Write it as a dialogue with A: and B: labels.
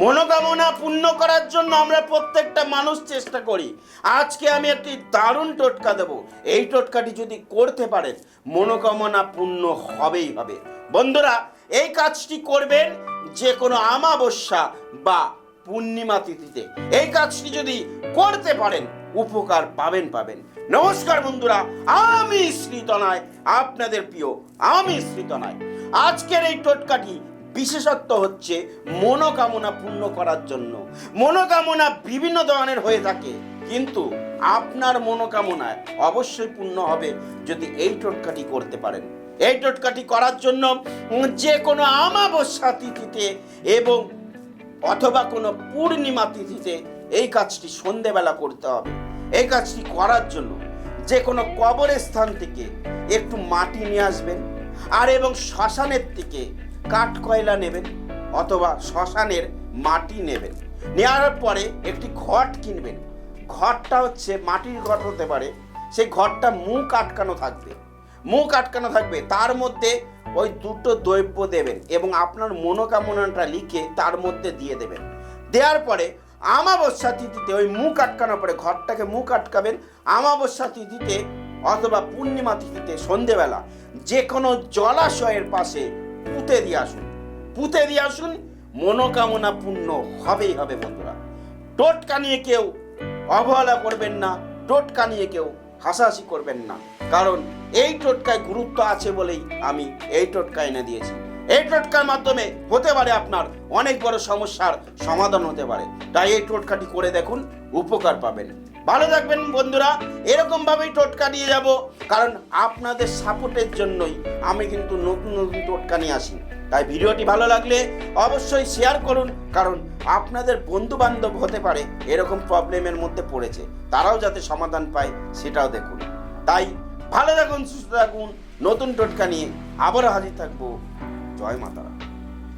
A: মনোকামনা পূর্ণ করার জন্য আমরা প্রত্যেকটা মানুষ চেষ্টা করি। আজকে আমি একটি দারুণ টোটকা দেব। এই টোটকাটি যদি করতে পারেন, মনোকামনা পূর্ণ হবেই হবে। বন্ধুরা, এই কাজটি করবেন যে কোনো আমাবস্যা বা পূর্ণিমা তিথিতে। এই কাজটি যদি করতে পারেন, উপকার পাবেন পাবেন। নমস্কার বন্ধুরা, আমি শ্রীতনায় আপনাদের প্রিয়, আমি শ্রীতনায় আজকের এই টোটকাটি বিশেষত্ব হচ্ছে মনোকামনা পূর্ণ করার জন্য। মনোকামনা বিভিন্ন ধরনের হয়ে থাকে, কিন্তু আপনার মনোকামনায় অবশ্যই পূর্ণ হবে যদি এই টোটকাটি করতে পারেন। এই টোটকাটি করার জন্য যে কোনো আমাবস্যা তিথিতে এবং অথবা কোনো পূর্ণিমা তিথিতে এই কাজটি সন্ধেবেলা করতে হবে। এই কাজটি করার জন্য যে কোনো কবরের স্থান থেকে একটু মাটি নিয়ে আসবেন, আর এবং শ্মশানের থেকে কাঠ কয়লা নেবেন অথবা শ্মশানের মাটি নেবেন। নেওয়ার পরে একটি ঘট কিনবেন। ঘরটা হচ্ছে মাটির ঘট হতে পারে। সেই ঘরটা মুখ আটকানো থাকবে। মুখ আটকানো থাকবে। তার মধ্যে ওই দুটো দ্রব্য দেবেন এবং আপনার মনোকামনাটা লিখে তার মধ্যে দিয়ে দেবেন। দেওয়ার পরে আমাবস্যা তিথিতে ওই মুখ আটকানোর পরে ঘরটাকে মুখ আটকাবেন। আমাবস্যা তিথিতে অথবা পূর্ণিমা তিথিতে সন্ধেবেলা যে কোনো জলাশয়ের পাশে পুঁতে দিয়ে আসুন। পুঁতে দিয়ে আসুন, মনোকামনা পূর্ণ হবেই হবে বন্ধুরা। টোটকা নিয়ে কেউ অবহেলা করবেন না, টোটকা নিয়ে কেউ হাসাহাসি করবেন না। কারণ এই টোটকায় গুরুত্ব আছে বলেই আমি এই টোটকা এনে দিয়েছি। এই টোটকার মাধ্যমে হতে পারে আপনার অনেক বড় সমস্যার সমাধান হতে পারে। তাই এই টোটকাটি করে দেখুন, উপকার পাবেন। ভালো থাকবেন বন্ধুরা এরকম ভাবেই টোটকা নিয়ে যাব, কারণ আপনাদের সাপোর্টের জন্যই আমি কিন্তু নতুন নতুন টোটকা নিয়ে আসি। তাই ভিডিওটি ভালো লাগলে অবশ্যই শেয়ার করুন, কারণ আপনাদের বন্ধু বান্ধব হতে পারে এরকম প্রবলেমের মধ্যে পড়েছে। তারাও যাতে সমাধান পায়, সেটাও দেখুন। তাই ভালো থাকুন, সুস্থ থাকুন, নতুন টোটকা নিয়ে আবারও হাজির থাকব। と相まったら。